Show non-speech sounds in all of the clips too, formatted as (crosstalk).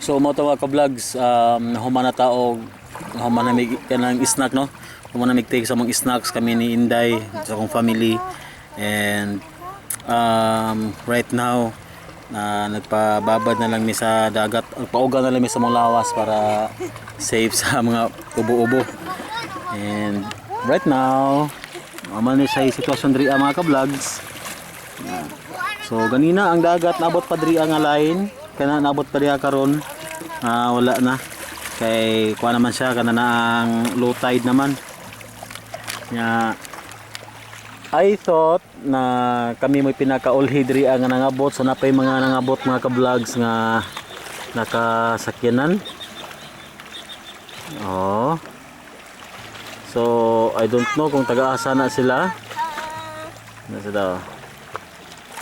So mo to mga ka-vlogs, um, human na tao, human na mig kanang snack no. Human na mig take sa mga snacks kami ni Inday sa akong family. And um, right now na nagpababad na lang mi sa dagat, pauga na lang mi sa mga lawas para safe sa mga ubo-ubo. And right now, aman ni sa sitwasyon diri ang mga ka-vlogs. So ganina ang dagat nabot pa diri ang line kana nabot pa diha karon ah, wala na. Kay kuha naman siya kana na ang low tide naman. Nya I thought na kami mo pinakaulhi diri ang nangabot. So napay mga nangabot mga ka-vlogs nga nakasakyanan. Oh. So I don't know kung taga-asa na sila. Nasa daw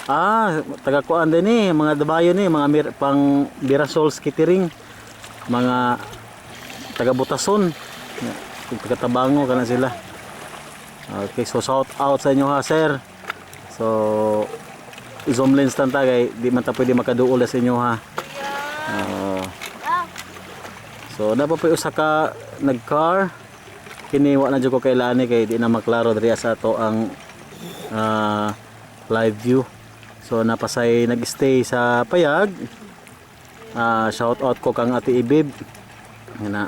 Ah, taga kuan din eh, mga dabayo ni, mga mir, pang Birasol Skittering. Mga taga Butason. Taga Tabango kana sila. Okay, so shout out sa inyo ha, sir. So zoom lens tan ta kay di man ta pwede makaduol sa inyo ha. Ah, so na pa usa ka nag-car. Kini wa na jud ko kailani kay di na maklaro diri sa to ang ah, live view. So napasay nag-stay sa Payag. Ah, shout out ko kang Ate Ibib. Yan na.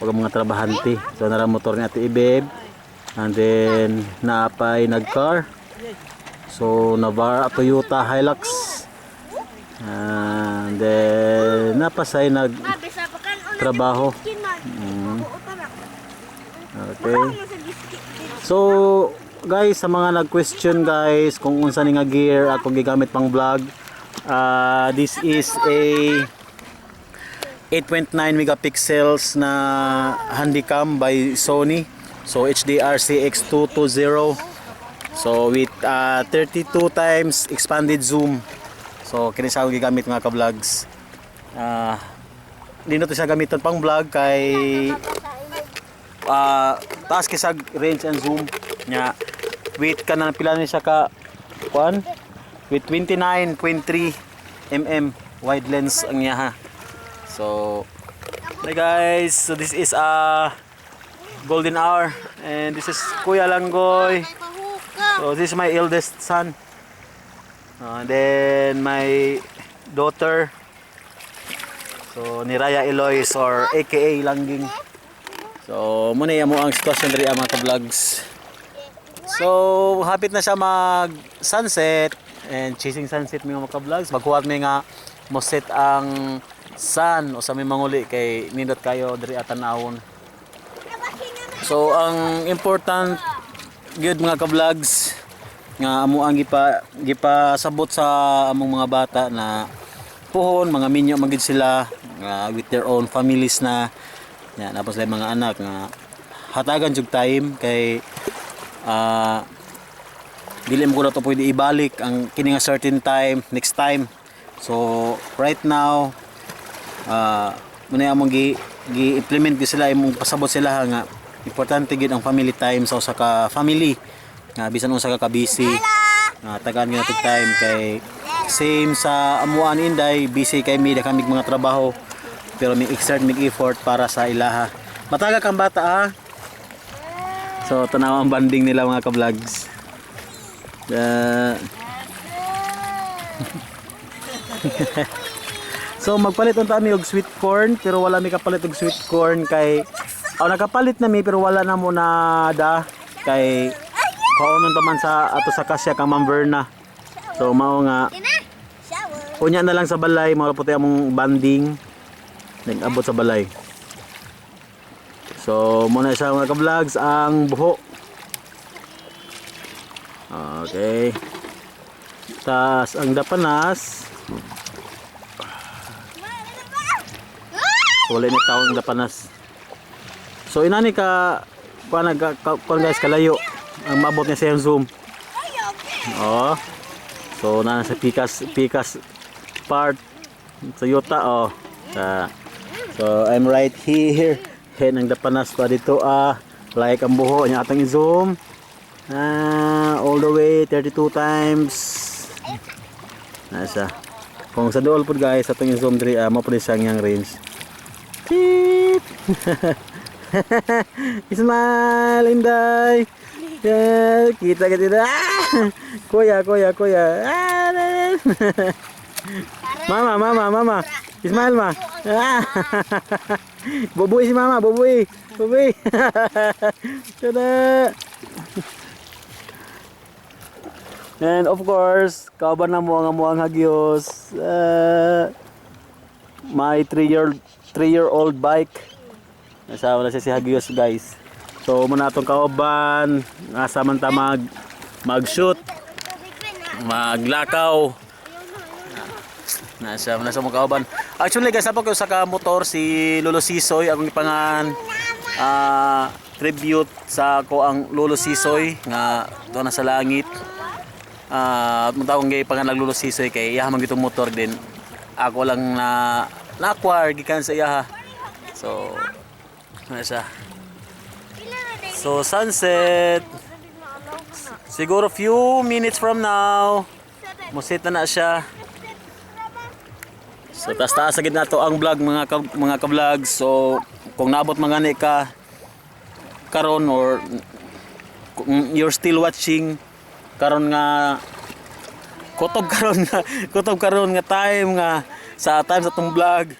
Pag mga trabahante. So nara motor ni Ate Ibib. And then naapay nag-car. So Navara Toyota Hilux. And then napasay nag trabaho. Mm. Okay. So, guys, sa mga nag-question guys kung unsa ni nga gear ako gigamit pang vlog, ah, this is a 8.9 megapixels na handycam by Sony. So HDR CX220. So with ah, 32 times expanded zoom. So kini sa gigamit mga ka-vlogs. Ah, dino to siya gamiton pang vlog kay ah taas kisag range and zoom nya with ka na pila ni siya ka kuan with 29.3 mm wide lens ang niya ha. So hey guys. So this is a golden hour. And this is Kuya Langgoy so this is my eldest son. Uh, then my daughter. So ni Raya Elois or aka Langging. So, muna mo ang sitwasyon diri ang mga vlogs. So, hapit na siya mag sunset and chasing sunset mga vlogs. Magkuhat mi nga mo set ang sun o sa may manguli kay nindot kayo diri atanawon. So, ang important gyud mga ka-vlogs nga amo ang gipa gipasabot sa among mga bata na puhon mga minyo magid sila nga with their own families na yan, tapos lang mga anak nga hatagan jug time kay ah dili mo ko na to pwede ibalik ang kini nga certain time next time. So right now ah muna among gi gi-implement gi sila imong pasabot sila nga importante gid ang family time sa usa ka family. Nga bisan unsa ka ka busy nga tagaan nga tug time kay same sa amuan inday. Busy kay mi da kami mga trabaho. Pero may exert may effort para sa ilaha mataga kang bata ha? So tanaw ang banding nila mga ka-vlogs So magpalit unta mi og sweet corn pero wala mi kapalit og sweet corn kay aw nakapalit na mi pero wala na mo na da kay kaunon taman sa ato sa kasya kang Ma'am Verna. So mao nga unya na lang sa balay mao puti among banding. Nag-abot sa balay. So muna siya mga ka-vlogs ang buho okay. Tas ang dapanas. Wala ni taong dapanas. So inani ka kuan nag kuan guys kalayo. Ang maabot niya sa yung zoom. Oh. So na sa pikas pikas part. Sa yuta oh. Sa so I'm right here. Hen ang dapanas ko dito ah. Like ang buho niya atang i-zoom ah all the way 32 times nasa Kung sa dool po guys, atong zoom diri, uh, mo po siya ang range. Cheep! (laughs) Smile, Inday! Yeah, kita kita. Ah! Kuya, kuya, kuya. Ah! (laughs) mama, mama, mama. Smile ma. Ah! (laughs) Si mama, bubuy. Bubuy. Tada! And of course, kauban na mo ang mo ang hagios. Uh, my 3 year 3 year old bike. Nasama na siya si Hagios guys. So muna itong kauban, nasa man ta mag mag-shoot, maglakaw. Nasa nasa mga kauban. Actually guys, ako ko sa ka motor si Lolo Sisoy akong ipangan ah tribute sa ko ang Lolo Sisoy nga doon na sa langit. Uh, munta akong gay pangalan Lolo Sisoy kay iyaha man gitong motor din. Ako lang na na-acquire gikan sa iyaha. So, ano? So, sunset. Siguro few minutes from now, musit na na siya. So, taas taas agad na to ang vlog mga ka, mga ka-vlog. So, kung naabot mga ni ka karon or you're still watching karon nga kutob karon nga kutob karon nga time nga sa time sa tong vlog.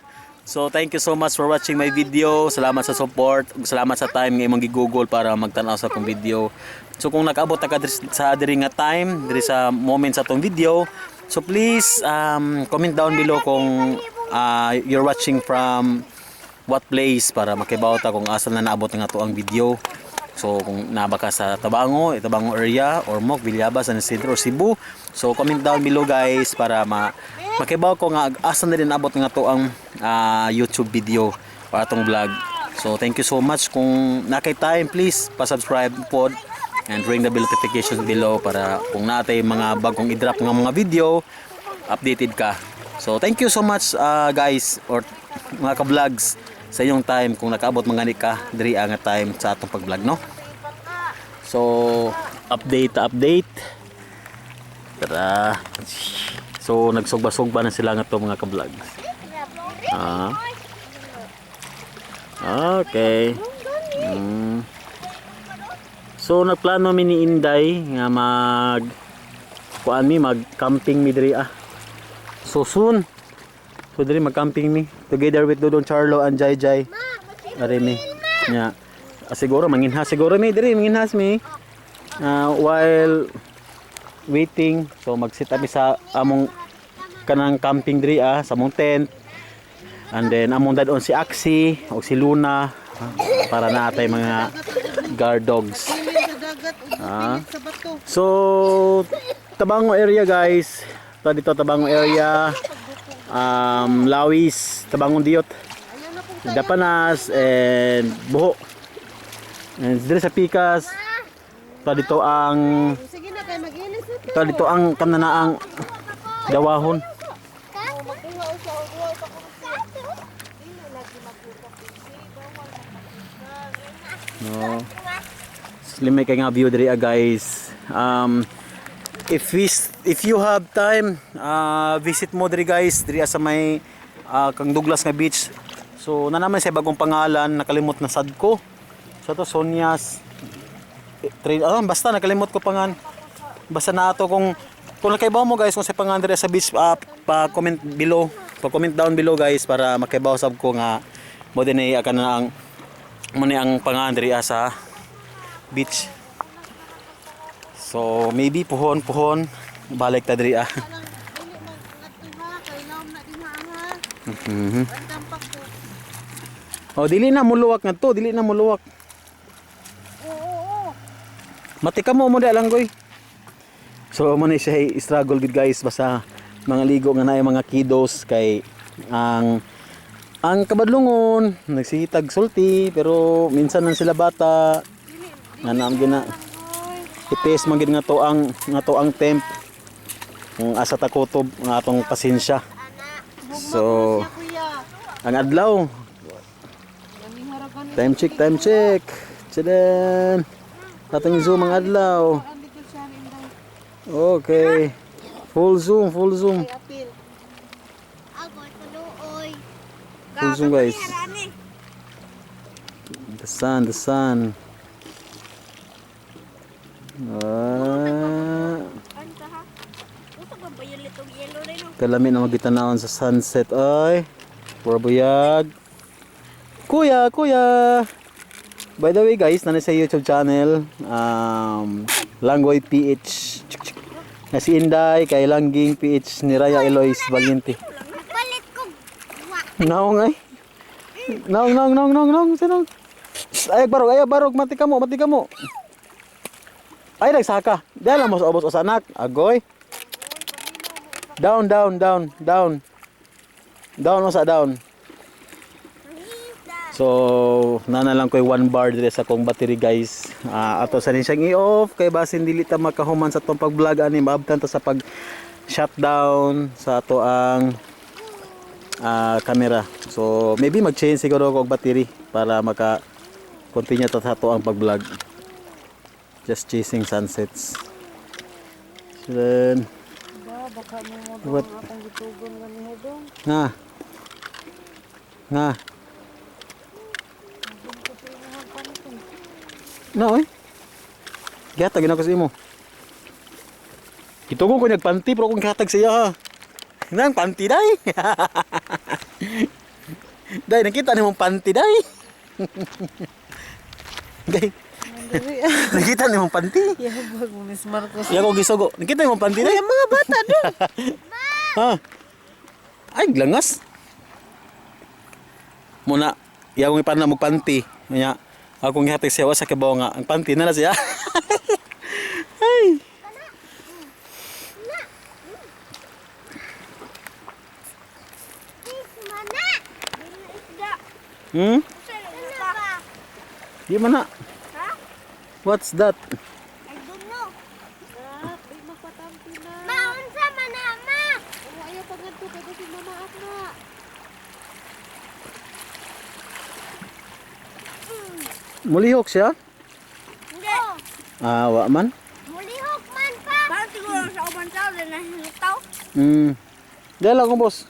So thank you so much for watching my video. Salamat sa support. Salamat sa time nga imong gi-google para magtan-aw sa akong video. So kung nakaabot ka diri sa diri nga time, diri sa moment sa tong video, so please um, comment down below kung uh, you're watching from what place para makibaw ta kung asa na naabot nga to ang video. So kung naba ka sa Tabango, Tabango area or Mok, Villabas, San Isidro Cebu. So comment down below guys para ma makibaw ko nga asa na rin abot nga to ang ah, YouTube video para tong vlog. So thank you so much kung nakay time please pa-subscribe pod and ring the bell notification below para kung natay mga bagong i-drop nga mga video updated ka. So thank you so much ah, guys or mga ka-vlogs sa inyong time kung nakaabot mga ka diri ang time sa atong pag-vlog no. So update update. Tara. So nagsugba-sugba na sila nga to mga ka-vlogs. Ah. Okay. Mm. So nagplano mi ni Inday nga mag kuan mi mag camping mi diri ah. So soon. So diri mag camping mi together with Dodon Charlo and Jai Jai. Ari mi. Nya. Ah, siguro manginhas siguro mi diri manginhas mi. Ah, while waiting so mag-sit mi sa among kanang camping diri ah sa among tent. And then among dadon si Axie o si Luna ah, para natay mga guard dogs. Ah. So Tabango area guys. Ito dito Tabango area. Um, Lawis, Tabangon Diot. Dapanas and Buho. And dito sa Pikas. Ito dito ang Sige na kayo mag-inis ito. ito dito ang kananaang dawahon. Sa No. Slimay kay nga view diri ah, guys. Um if we, if you have time, uh, visit mo diri guys, diri sa may ah, kang Douglas nga beach. So na naman siya bagong pangalan, nakalimot na sad ko. So to Sonias eh, train ah, basta nakalimot ko pangan. Basta na ato kung kung nakaibaw mo guys kung sa pangan sa beach ah, pa comment below. Pa comment down below guys para makaibaw sab ko nga mo din ay akan na ang mo ni ang pangan sa beach. So maybe puhon puhon balik ta diri ah. (laughs) Pa ko. Oh dili na muluwak nga to, dili na muluwak. Matika mo mo di lang. So mo ni siya struggle gid guys. Basta mga ligo nga naay mga kiddos kay ang ang kabadlungon nagsitag sulti pero minsan man sila bata nga naam gina ipes man gid nga to ang nga to ang temp. Kung asa ta kutob nga atong pasensya. So ang adlaw. Time check time check. Tchadan! Atong zoom ang adlaw. Okay. Full zoom, full zoom. Apil. pulsong guys. The sun, the sun. Ah, kalami na magitanawon sa sunset ay. Pura buyag. Kuya, kuya. By the way guys, nana sa YouTube channel, um, Langgoy PH. Na si Inday, kay Langging PH ni Raya Elois Valiente. Palit ko. Naong ay. Naong, naong, naong, naong, naong, sinong. Ay, barog, ay, barog, mati ka mo, mati ka mo. Ay, nagsaka. Dahil lang mo sa ubos sa anak. Agoy. Down, down, down, down. Down mo sa down. So, nana lang ko'y one bar dire sa kong battery guys. Ah, ato sa rin siyang i-off kay basin dili ta makahuman sa tong pag-vlog ani maabtan ta sa pag shutdown sa ato ang ah, camera. So, maybe mag-change siguro ko og battery para maka continue ta sa ato ang pag-vlog. Just chasing sunsets. So then, what? akong gitugon No, eh. Ko sa imo. Itugon ko nagpanti pero kung gihatag siya ha. Nang panti day. (laughs) day nakita ni mong panti day. (laughs) day. (laughs) nakita ni mong panti. Yabag mo, Miss Marcos. Iya ko gisugo. Nakita ni mong panti day. mga bata doon. ha. Ay glangas. Muna, ko ipan na magpanti. Nya, akong gihatag siya wa sa kibaw nga ang panti na na siya. (laughs) Ay. Mana? Hmm? Di man na. Ha? What's that? I don't know. Ah, ay magpatampi na. Maon sa manama. Oo, ayaw pag nagto kay si mama at Mulihok siya? Hindi. Ah, wa man. Mulihok man pa. Parang siguro sa uban tao din na hilitaw. Hmm. Dahil ako boss.